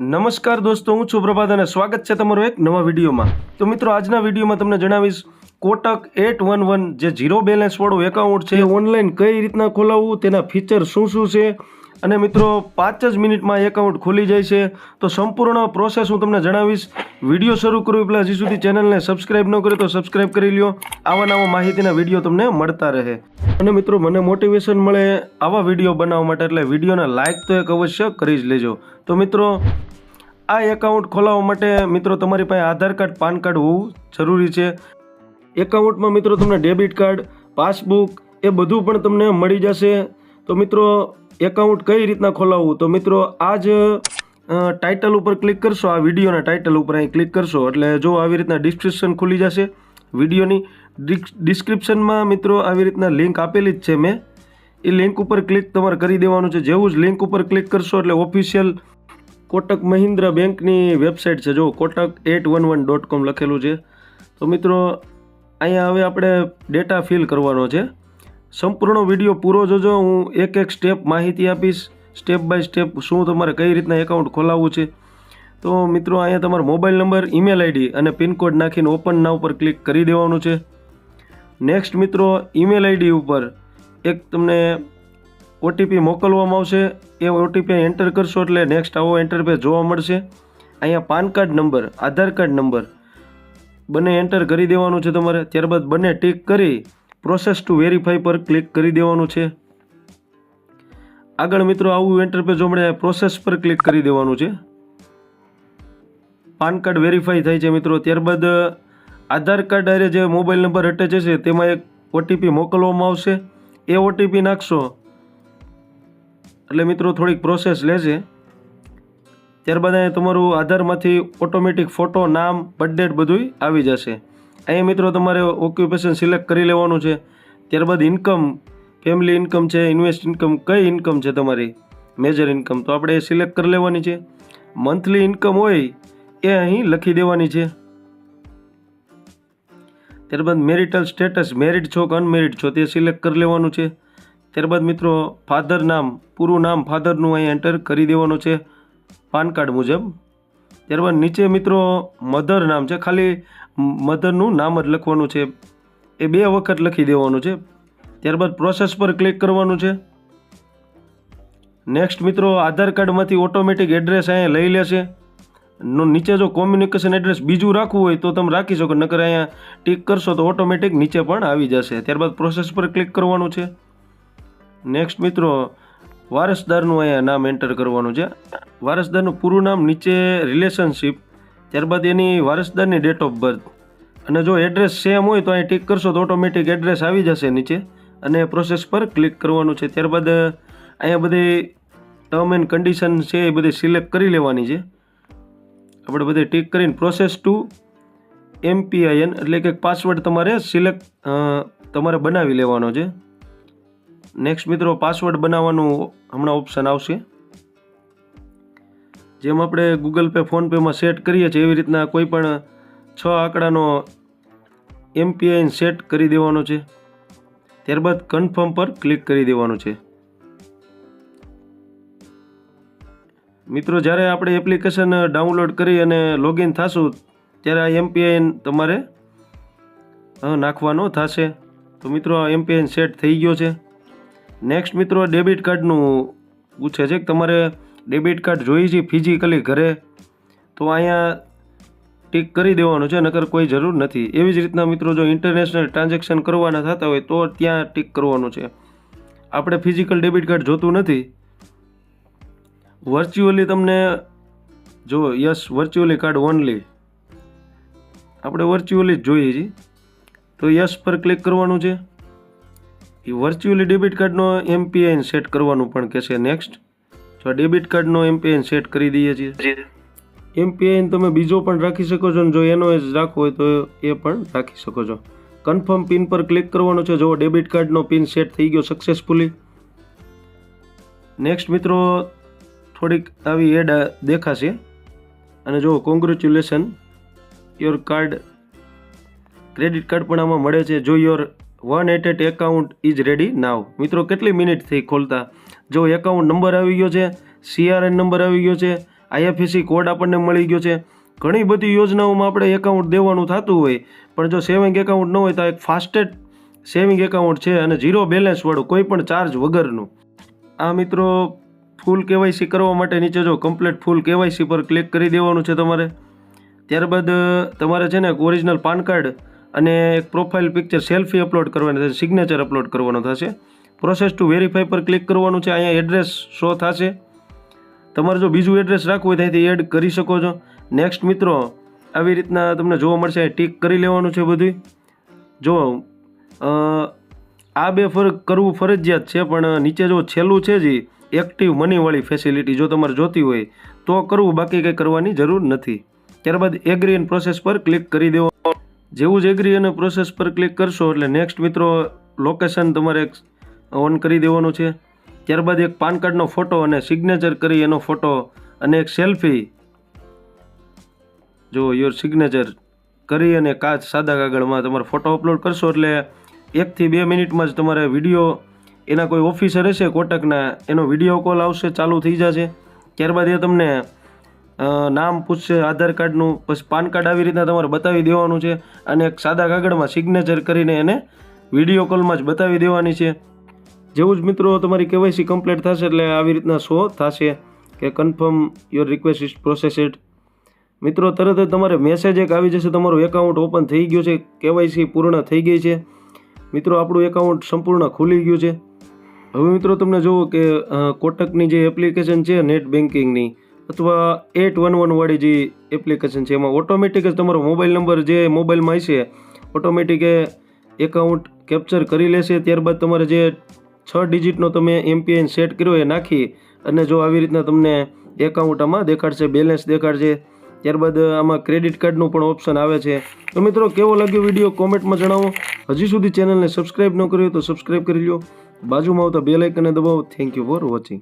નમસ્કાર દોસ્તો, હું છું પ્રભાત અને સ્વાગત છે તમારું એક નવા વિડીયોમાં. તો મિત્રો, આજના વિડીયોમાં તમને જણાવીશ, કોટક એટ વન વન જે ઝીરો બેલેન્સ વાળું એકાઉન્ટ છે ઓનલાઈન કઈ રીતના ખોલાવવું, તેના ફીચર શું શું છે અને મિત્રો, પાંચ જ મિનિટમાં એકાઉન્ટ ખોલી જાય છે. તો સંપૂર્ણ પ્રોસેસ હું તમને જણાવીશ. વીડિયો શરૂ કરું પહેલાં હજી સુધી ચેનલને સબસ્ક્રાઈબ ન કરે તો સબસ્ક્રાઈબ કરી લ્યો. આવા નવા માહિતીના વીડિયો તમને મળતા રહે. અને મિત્રો, મને મોટિવેશન મળે આવા વીડિયો બનાવવા માટે એટલે વિડીયોને લાઇક તો એક અવશ્ય કરી જ લેજો. તો મિત્રો, આ એકાઉન્ટ ખોલાવવા માટે મિત્રો, તમારી પાસે આધાર કાર્ડ, પાન કાર્ડ હોવું જરૂરી છે. એકાઉન્ટમાં મિત્રો, તમને ડેબિટ કાર્ડ, પાસબુક એ બધું પણ તમને મળી જશે. તો મિત્રો એકાઉન્ટ કઈ રીતના ખોલાવવું? તો મિત્રો આ જ ટાઇટલ ઉપર ક્લિક કરશો, આ વિડીયોના ટાઇટલ ઉપર અહીં ક્લિક કરશો. એટલે જો આવી રીતના ડિસ્ક્રિપ્શન ખુલી જશે, વિડીયોની ડિસ્ક્રિપ્શનમાં મિત્રો આવી રીતના લિંક આપેલી જ છે મેં. એ લિંક ઉપર ક્લિક તમારે કરી દેવાનું છે. જેવું જ લિંક ઉપર ક્લિક કરશો એટલે ઓફિશિયલ કોટક મહિન્દ્રા બેંકની વેબસાઇટ છે. જો Kotak eight one one dot com લખેલું છે. તો મિત્રો, અહીંયા હવે આપણે ડેટા ફિલ કરવાનો છે. સંપૂર્ણ વીડિયો પૂરો જોજો. હું એક એક સ્ટેપ માહિતી આપીશ. સ્ટેપ બાય સ્ટેપ શું તમારે કઈ રીતના એકાઉન્ટ ખોલાવવું છે. તો મિત્રો, અહીંયા તમારો મોબાઈલ નંબર ઈમેલ આઈડી અને પિનકોડ નાખીને ઓપન ના ઉપર ક્લિક કરી દેવાનું છે. નેક્સ્ટ મિત્રો ઈમેલ આઈડી ઉપર એક તમને ઓટીપી મોકલવામાં આવશે. એ ઓટીપી એન્ટર કરશો એટલે નેક્સ્ટ આવો એન્ટરપેજ જોવા મળશે. અહીંયા PAN card number Aadhaar card number બંને એન્ટર કરી દેવાનું છે તમારે. ત્યારબાદ બંને ટીક કરી પ્રોસેસ ટુ વેરીફાઈ પર ક્લિક કરી દેવાનું છે. આગળ મિત્રો, આવું એન્ટરપેજ હમણાં પ્રોસેસ પર ક્લિક કરી દેવાનું છે. પાન કાર્ડ વેરીફાઈ થાય છે મિત્રો, ત્યારબાદ આધાર કાર્ડ અરે જે મોબાઈલ નંબર અટેચ છે તેમાં એક ઓટીપી મોકલવામાં આવશે. એ ઓટીપી નાખશો. એટલે મિત્રો, થોડીક પ્રોસેસ લેશે ત્યારબાદ અહીંયા તમારું આધારમાંથી ઓટોમેટિક ફોટો, નામ, બર્થડેટ બધું આવી જશે. અહીંયા મિત્રો તમારે ઓક્યુપેશન સિલેક્ટ કરી લેવાનું છે. ત્યારબાદ ઇન્કમ ફેમિલી ઇન્કમ છે ઇન્વેસ્ટ ઇન્કમ કઈ ઇન્કમ છે તમારી? મેજર ઇન્કમ તો આપણે એ સિલેક્ટ કરી લેવાની છે. મંથલી ઇન્કમ હોય એ અહીં લખી દેવાની છે. ત્યારબાદ મેરિટલ સ્ટેટસ મેરિડ છો કે અનમેરિડ છો તે સિલેક્ટ કરી લેવાનું છે. ત્યારબાદ મિત્રો ફાધર નામ, પૂરું નામ ફાધરનું અહીં એન્ટર કરી દેવાનું છે. પાન કાર્ડ મુજબ. ત્યારબાદ નીચે મિત્રો મધર નામ છે. ખાલી મધરનું નામ જ લખવાનું છે. એ બે વખત લખી દેવાનું છે. ત્યારબાદ પ્રોસેસ પર ક્લિક કરવાનું છે. નેક્સ્ટ મિત્રો, આધાર કાર્ડમાંથી ઓટોમેટિક એડ્રેસ અહીંયા લઈ લેશે. નો નીચે જો કોમ્યુનિકેશન એડ્રેસ બીજું રાખવું હોય તો તમે રાખી શકો, નકર અહીંયા ટીક કરશો તો ઓટોમેટિક નીચે પણ આવી જશે. ત્યારબાદ પ્રોસેસ પર ક્લિક કરવાનું છે. નેક્સ્ટ મિત્રો, વારસદારનું અહીંયા નામ એન્ટર કરવાનું છે. વારસદારનું પૂરું નામ નીચે રિલેશનશિપ ત્યારબાદ એની વારસદારની ડેટ ઓફ બર્થ અને જો એડ્રેસ સેમ હોય તો અહીં ટીક કરશો તો ઓટોમેટિક એડ્રેસ આવી જશે નીચે. અને પ્રોસેસ પર ક્લિક કરવાનું છે. ત્યારબાદ અહીંયા બધી ટર્મ એન્ડ કન્ડિશન છે એ બધી સિલેક્ટ કરી લેવાની છે. આપણે બધે ટીક કરીને પ્રોસેસ ટુ એમપીઆઈએન એટલે કે પાસવર્ડ તમારે સિલેક્ટ તમારે બનાવી લેવાનો છે. નેક્સ્ટ મિત્રો પાસવર્ડ બનાવવાનું હમણાં ઓપ્શન આવશે. જેમ આપણે ગૂગલ પે ફોનપેમાં સેટ કરીએ છીએ, એવી રીતના કોઈ પણ છ આંકડાનો એમપીઆઈન સેટ કરી દેવાનો છે. ત્યારબાદ કન્ફર્મ પર ક્લિક કરી દેવાનું છે. મિત્રો, જ્યારે આપણે એપ્લિકેશન ડાઉનલોડ કરી અને લોગિન થશું, ત્યારે આ એમપીઆઈન તમારે નાખવાનો થશે. તો મિત્રો, આ એમપીઆઈન સેટ થઈ ગયો છે. નેક્સ્ટ મિત્રો ડેબિટ કાર્ડનું પૂછે છે કે તમારે ડેબિટ કાર્ડ જોઈએ છે ફિઝિકલી ઘરે, તો અહીંયા ટીક કરી દેવાનું છે, નકર કોઈ જરૂર નથી. એવી જ રીતના મિત્રો જો ઇન્ટરનેશનલ ટ્રાન્ઝેક્શન કરવાના થતા હોય, તો ત્યાં ટીક કરવાનું છે. આપણે ફિઝિકલ ડેબિટ કાર્ડ જોતું નથી. વર્ચ્યુઅલી તમને, જો યસ વર્ચ્યુઅલી કાર્ડ ઓનલી આપણે વર્ચ્યુઅલી જ જોઈએ છીએ. તો યસ પર ક્લિક કરવાનું છે. એ વર્ચ્યુઅલી ડેબિટ કાર્ડનો એમપીઆઈન સેટ કરવાનું પણ કહેશે. નેક્સ્ટ જો ડેબિટ કાર્ડનો એમપીઆઈન સેટ કરી દઈએ છીએ. એમપીઆઈન તમે બીજો પણ રાખી શકો છો અને જો એનો જ રાખવો હોય તો એ પણ રાખી શકો છો. કન્ફર્મ પિન પર ક્લિક કરવાનો છે. જો ડેબિટ કાર્ડનો પિન સેટ થઈ ગયો સક્સેસફુલી નેક્સ્ટ મિત્રો થોડીક આવી એડ દેખાશે. અને જો congratulation your card credit card પણ આમાં મળે છે. જો your one at at account is ready now મિત્રો કેટલી મિનિટ થઈ ખોલતા? જો એકાઉન્ટ નંબર આવી ગયો છે સીઆરએન નંબર આવી ગયો છે આઈએફએસસી કોડ આપણને મળી ગયો છે. ઘણી બધી યોજનાઓમાં આપણે એકાઉન્ટ દેવાનું થતું હોય, પણ જો સેવિંગ એકાઉન્ટ ન હોય તો એક ફાસ્ટેસ્ટ સેવિંગ એકાઉન્ટ છે અને ઝીરો બેલેન્સવાળું કોઈ પણ ચાર્જ વગરનું. આ મિત્રો ફૂલ કેવાયસી કરવા માટે નીચે જો કમ્પ્લીટ ફૂલ કેવાયસી પર ક્લિક કરી દેવાનું છે તમારે. ત્યારબાદ, તમારે છે ને ઓરિજિનલ પાન કાર્ડ અને એક પ્રોફાઇલ પિક્ચર સેલ્ફી અપલોડ કરવાની થશે સિગ્નેચર અપલોડ કરવાનો થશે. પ્રોસેસ ટુ વેરીફાઈ પર ક્લિક કરવાનું છે, અહીંયા એડ્રેસ શો થશે. તમારે જો બીજું એડ્રેસ રાખવું હોય ત્યાંથી એડ કરી શકો છો. નેક્સ્ટ મિત્રો, આવી રીતના તમને જોવા મળશે, ટીક કરી લેવાનું છે બધું જો આ બે ફરક કરવું ફરજિયાત છે, પણ નીચે જો છેલ્લું છે જ એક્ટિવ મનીવાળી ફેસિલિટી જો તમારે જોતી હોય, તો કરવું, બાકી કંઈ કરવાની જરૂર નથી. ત્યારબાદ એગ્રી એન્ડ પ્રોસેસ પર ક્લિક કરી દેવો જેવું જ એગ્રી અને પ્રોસેસ પર ક્લિક કરશો એટલે નેક્સ્ટ મિત્રો લોકેશન તમારે ઓન કરી દેવાનું છે. ત્યારબાદ એક પાન કાર્ડનો ફોટો અને સિગ્નેચર કરી એનો ફોટો અને એક સેલ્ફી જો યોર સિગ્નેચર કરી અને કાચ સાદા કાગળમાં તમારો ફોટો અપલોડ કરશો એટલે એકથી બે મિનિટમાં જ તમારે વીડિયો એના કોઈ ઓફિસર હશે, કોટકના, એનો વીડિયો કોલ આવશે, ચાલુ થઈ જશે. ત્યારબાદ એ તમને નામ પૂછશે, આધાર કાર્ડનું, પછી પાન કાર્ડ આવી રીતના તમારે બતાવી દેવાનું છે અને એક સાદા કાગળમાં સિગ્નેચર કરીને એને વીડિયો કોલમાં જ બતાવી દેવાની છે. જેવું જ મિત્રો તમારી કેવાયસી કમ્પ્લીટ થશે એટલે આવી રીતના શો થશે કે confirm your request is processed મિત્રો, તરત જ તમારે મેસેજ એક આવી જશે, તમારું એકાઉન્ટ ઓપન થઈ ગયું છે કેવાયસી પૂર્ણ થઈ ગઈ છે. મિત્રો, આપણું એકાઉન્ટ સંપૂર્ણ ખુલી ગયું છે. હવે મિત્રો, તમને જુઓ કે કોટકની જે એપ્લિકેશન છે, નેટ બેન્કિંગની અથવા એટ વન વન વાળી જે એપ્લિકેશન છે, એમાં ઓટોમેટિક જ તમારો મોબાઈલ નંબર જે મોબાઈલમાં હશે ઓટોમેટિક એકાઉન્ટ કેપ્ચર કરી લેશે. ત્યારબાદ તમારે જે છ ડિજિટનો તમે એમપીઆઈન સેટ કર્યો એ નાખી અને જો આવી રીતના તમને એકાઉન્ટ આમાં દેખાડશે બેલેન્સ દેખાડશે, ત્યારબાદ આમાં ક્રેડિટ કાર્ડનું પણ ઓપ્શન આવે છે. તો મિત્રો, કેવો લાગ્યો વીડિયો કોમેન્ટમાં જણાવો. હજી સુધી ચેનલને સબસ્ક્રાઇબ ન કર્યું તો સબસ્ક્રાઇબ કરી લો બાજુમાં આવતા બે લાઇકને દબાવો. Thank you for watching